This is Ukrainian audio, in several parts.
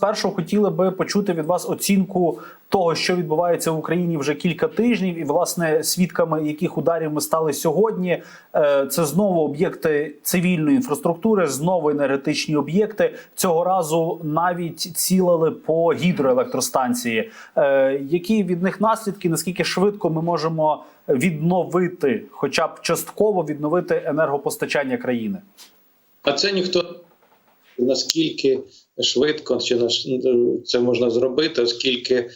спершу хотіли би почути від вас оцінку того, що відбувається в Україні вже кілька тижнів, і власне свідками яких ударів ми стали сьогодні. Е, Це знову об'єкти цивільної інфраструктури, знову енергетичні об'єкти. Цього разу навіть цілили по гідроелектростанції. Е, Які від них наслідки? Наскільки швидко ми можемо відновити, хоча б частково відновити енергопостачання країни? А це ніхто наскільки швидко чи це можна зробити, оскільки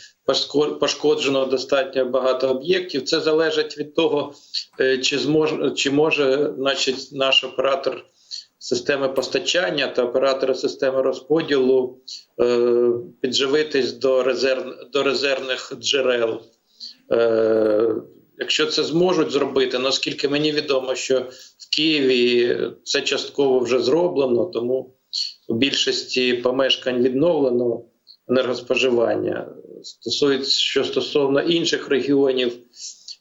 пошкоджено достатньо багато об'єктів. Це залежить від того, е, чи зможе чи може, значить, наш оператор системи постачання та оператори системи розподілу е, підживитись до резерв до резервних джерел. Е, Якщо це зможуть зробити, наскільки мені відомо, що в Києві це частково вже зроблено, тому у більшості помешкань відновлено енергоспоживання. Стосується що стосовно інших регіонів,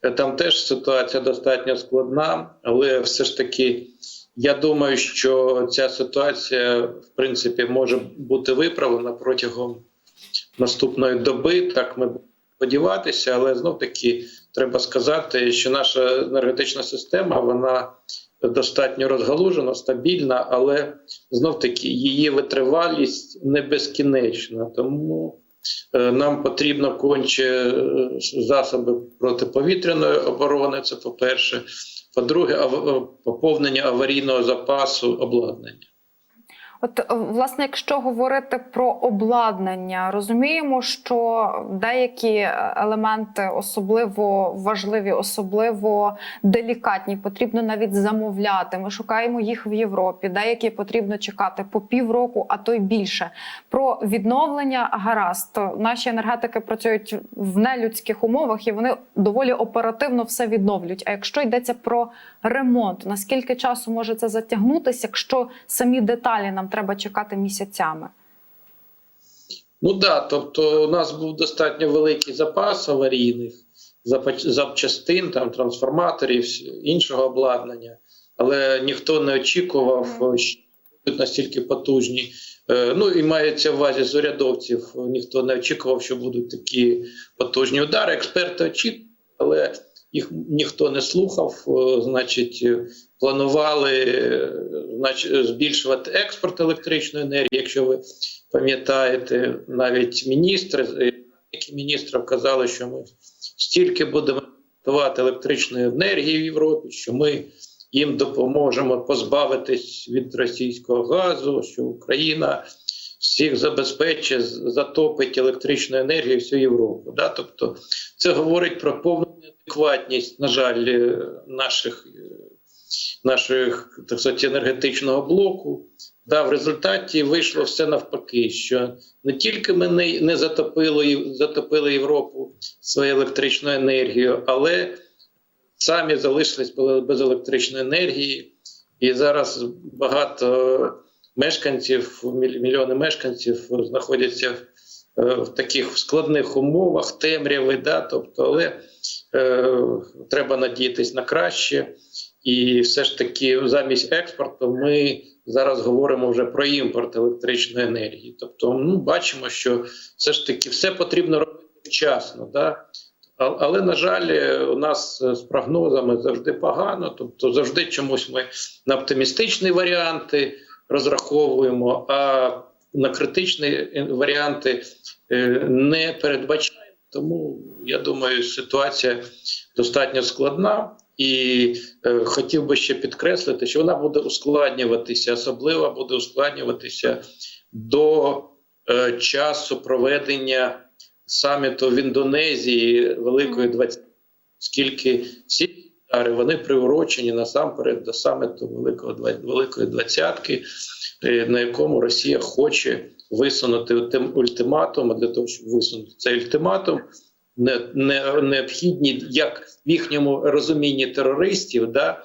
е, там теж ситуація достатньо складна, але все ж таки я думаю, що ця ситуація в принципі може бути виправлена протягом наступної доби. Так ми сподіватися, але знов таки треба сказати, що наша енергетична система вона достатньо розгалужена, стабільна, але знов таки її витривалість не безкінечна. Тому е, нам потрібно конче е, засоби протиповітряної оборони. Це по-перше. По-друге, ав- е, поповнення аварійного запасу обладнання. От е, власне, якщо говорити про обладнання, розуміємо, що деякі елементи особливо важливі, особливо делікатні, потрібно навіть замовляти. Ми шукаємо їх в Європі. Деякі потрібно чекати по півроку, а то й більше. Про відновлення гаразд. Наші енергетики працюють в нелюдських умовах і вони доволі оперативно все відновлюють. А якщо йдеться про ремонт, наскільки часу може це затягнутися, якщо самі деталі нам треба чекати місяцями? Ну да, тобто у нас був достатньо великий запас аварійних запчастин, там трансформаторів, іншого обладнання, але ніхто не очікував, що будуть настільки потужні. Е, Ну і мається в увазі з урядовців. Ніхто не очікував, що будуть такі потужні удари. Експерти очікували, але їх ніхто не слухав. Е, Значить, е, планували е, значить, збільшувати експорт електричної енергії. Якщо ви пам'ятаєте, навіть міністри які міністрів казали, що ми стільки будемо експортувати електричної енергії в Європі, що ми їм допоможемо позбавитись від російського газу, що Україна всіх забезпечить, затопить електричною енергією всю Європу. Да? Тобто це говорить про повну неадекватність, на жаль, е, наших, е, наших так сказати, енергетичного блоку. Да, в результаті вийшло все навпаки, що не тільки ми не, не затопили, затопили Європу своєю електричною енергією, але самі залишились без електричної енергії, і зараз багато мешканців, мільйони мешканців знаходяться в, в таких складних умовах, темряви, да, тобто, але е, треба надіятись на краще. І все ж таки, замість експорту, ми зараз говоримо вже про імпорт електричної енергії. Тобто, ну бачимо, що все ж таки все потрібно робити вчасно. Да? Але на жаль, е, у нас е, з прогнозами завжди погано. Тобто, завжди чомусь ми на оптимістичні варіанти розраховуємо, а на критичні е, варіанти е, не передбачаємо. Тому я думаю, ситуація достатньо складна. І е, хотів би ще підкреслити, що вона буде ускладнюватися, особливо буде ускладнюватися до е, часу проведення саміту в Індонезії Великої Двадцятки, оскільки ці удари вони приурочені насамперед до саміту Великого Великої Двадцятки, е, на якому Росія хоче висунути ультим- ультиматум. Для того, щоб висунути цей ультиматум, не, не необхідні як в їхньому розумінні терористів, да,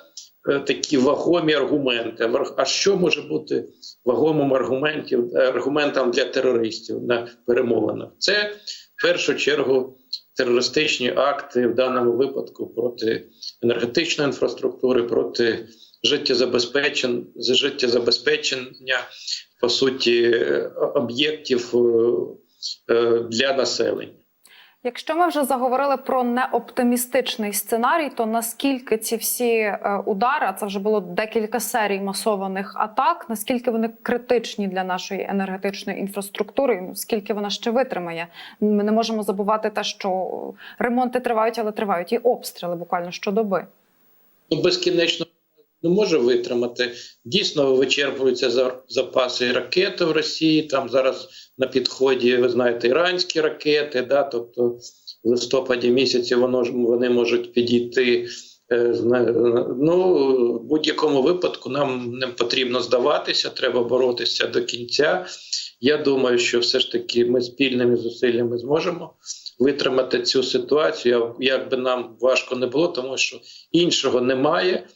е, такі вагомі аргументи. А що може бути вагомим аргументів, аргументом для терористів на перемовинах? Це в першу чергу терористичні акти в даному випадку проти енергетичної інфраструктури, проти життєзабезпечення, життєзабезпечення по суті е, об'єктів е, е, для населення. Якщо ми вже заговорили про неоптимістичний сценарій, то наскільки ці всі е, удари, а це вже було декілька серій масованих атак, наскільки вони критичні для нашої енергетичної інфраструктури, скільки вона ще витримає? Ми не можемо забувати те, що ремонти тривають, але тривають і обстріли буквально щодоби. Ну, безкінечно не може витримати. Дійсно, вичерпуються за- запаси ракети в Росії. Там зараз на підході, ви знаєте, іранські ракети. Да? Тобто в листопаді місяці воно ж- вони можуть підійти. Е, Ну, в будь-якому випадку нам не потрібно здаватися, треба боротися до кінця. Я думаю, що все ж таки ми спільними зусиллями зможемо витримати цю ситуацію. Як би нам важко не було, тому що іншого немає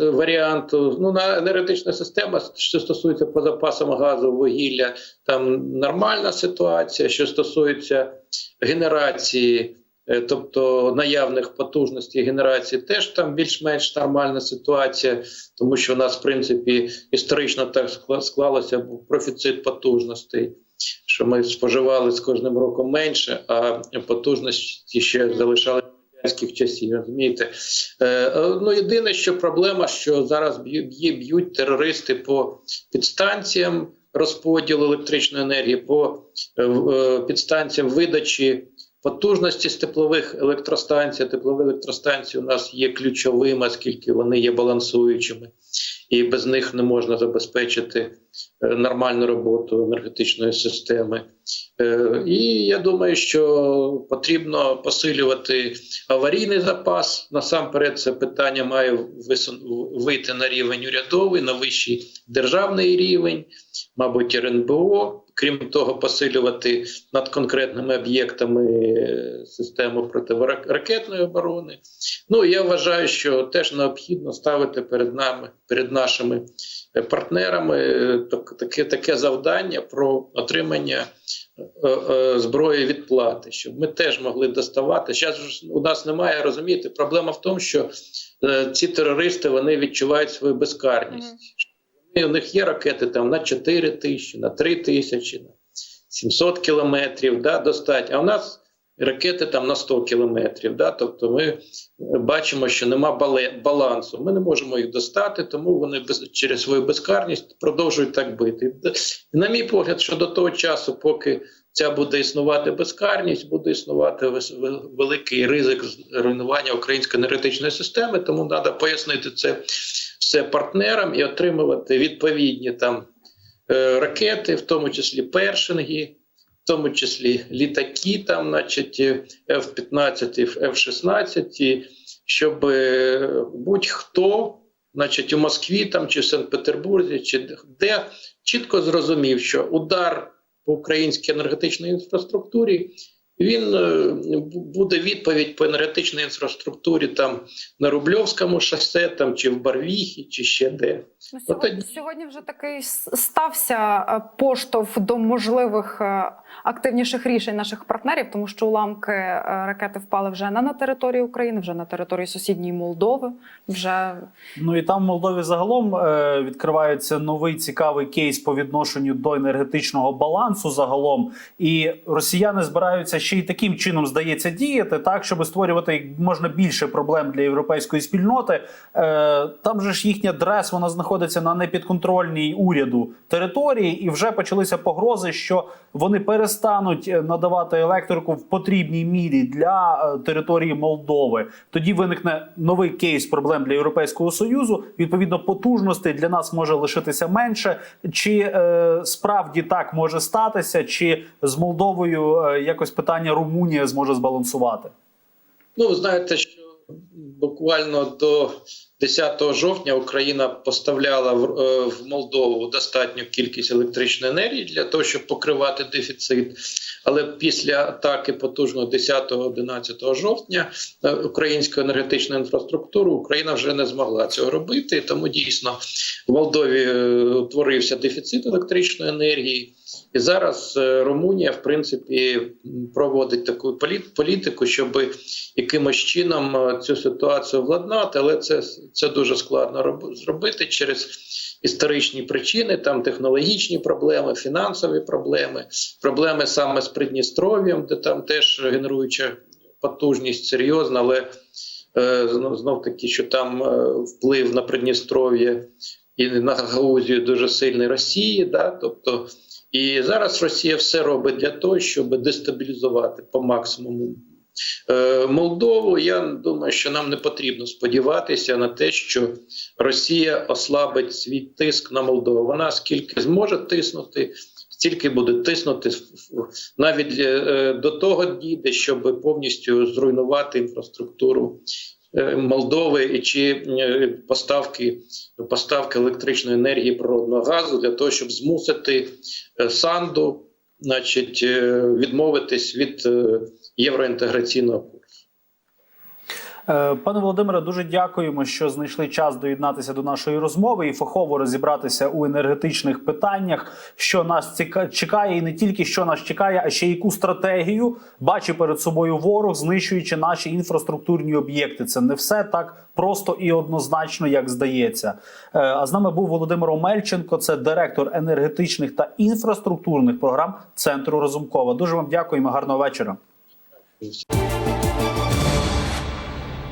варіанту. Ну на енергетична система, що стосується по запасам газу, вугілля, там нормальна ситуація. Що стосується генерації, е, тобто наявних потужностей генерації, теж там більш-менш нормальна ситуація, тому що у нас, в принципі, історично так скла- склалося був профіцит потужностей. Що ми споживали з кожним роком менше, а потужності ще залишали радянських часів. Розумієте? Е, е, ну єдине, що проблема, що зараз б'ю- б'є- б'ють терористи по підстанціям розподілу електричної енергії, по е, підстанціям видачі потужності з теплових електростанцій. Теплові електростанції у нас є ключовими, оскільки вони є балансуючими, і без них не можна забезпечити е, нормальну роботу енергетичної системи. Е, І я думаю, що потрібно посилювати аварійний запас. Насамперед, це питання має вийти на рівень урядовий, на вищий державний рівень, мабуть, РНБО. Крім того, посилювати над конкретними об'єктами е, систему протиракетної оборони. Ну я вважаю, що теж необхідно ставити перед нами, перед нашими е, партнерами е, таке, таке завдання про отримання зброї відплати, щоб ми теж могли доставати. Зараз у нас немає, розумієте, проблема в тому, що ці терористи вони відчувають свою безкарність. У них є ракети там на 4 тисячі, на 3 тисячі, на 700 кілометрів, да, достатньо. А у нас ракети там на 100 кілометрів. Да, тобто ми бачимо, що нема балансу. Ми не можемо їх достати, тому вони без, через свою безкарність продовжують так бити. На мій погляд, що до того часу, поки ця буде існувати безкарність, буде існувати великий ризик руйнування української енергетичної системи, тому треба пояснити це все партнерам і отримувати відповідні там е, ракети, в тому числі першинги, в тому числі літаки, там, значить, е, F-15, F-16, щоб е, будь-хто, значить, у Москві там чи в Санкт-Петербурзі, чи де чітко зрозумів, що удар по українській енергетичній інфраструктурі. Він е, буде відповідь по енергетичній інфраструктурі там на Рубльовському шосе, там чи в Барвіхі, чи ще де. Ну, сьогодні, сьогодні вже такий стався е, поштовх до можливих е, активніших рішень наших партнерів, тому що уламки е, ракети впали вже не на території України, вже на території сусідньої Молдови. Вже Ну і там в Молдові загалом відкривається новий цікавий кейс по відношенню до енергетичного балансу загалом. І росіяни збираються ще й таким чином, здається, діяти, так щоб створювати як можна більше проблем для європейської спільноти. Там же ж їхня дрес вона знаходиться на непідконтрольній уряду території, і вже почалися погрози, що вони перестануть е, надавати електрику в потрібній мірі для е, території Молдови. Тоді виникне новий кейс проблем для Європейського союзу. Відповідно, потужностей для нас може лишитися менше. Чи е, справді так може статися, чи з Молдовою е, якось питання Румунія зможе збалансувати? Ну, ви знаєте, що буквально до 10 жовтня Україна поставляла в, е, в Молдову достатню кількість електричної енергії для того, щоб покривати дефіцит. Але після атаки потужного 10-11 жовтня е, українську енергетичну інфраструктуру Україна вже не змогла цього робити. Тому дійсно в Молдові е, утворився дефіцит електричної енергії. І зараз е, Румунія, в принципі, проводить таку політику, щоб якимось чином е, цю ситуацію владнати, але це це дуже складно зробити через історичні причини, там технологічні проблеми, фінансові проблеми, проблеми саме з Придністров'ям, де там теж генеруюча потужність серйозна, але е, знов, знов таки, що там вплив на Придністров'я і на Грузію дуже сильний Росії. Да? Тобто, і зараз Росія все робить для того, щоб дестабілізувати по максимуму Е, Молдову. Я думаю, що нам не потрібно сподіватися на те, що Росія ослабить свій тиск на Молдову. Вона скільки зможе тиснути, стільки буде тиснути навіть е, до того дійде, щоб повністю зруйнувати інфраструктуру. Е, Молдови чи е, поставки поставки електричної енергії природного газу для того, щоб змусити е, Санду, значить, відмовитись від євроінтеграційного Пане Володимире, дуже дякуємо, що знайшли час доєднатися до нашої розмови і фахово розібратися у енергетичних питаннях, що нас чекає, і не тільки що нас чекає, а ще яку стратегію бачить перед собою ворог, знищуючи наші інфраструктурні об'єкти. Це не все так просто і однозначно, як здається. Е, А з нами був Володимир Омельченко, це директор енергетичних та інфраструктурних програм Центру Розумкова. Дуже вам дякуємо. Гарного вечора.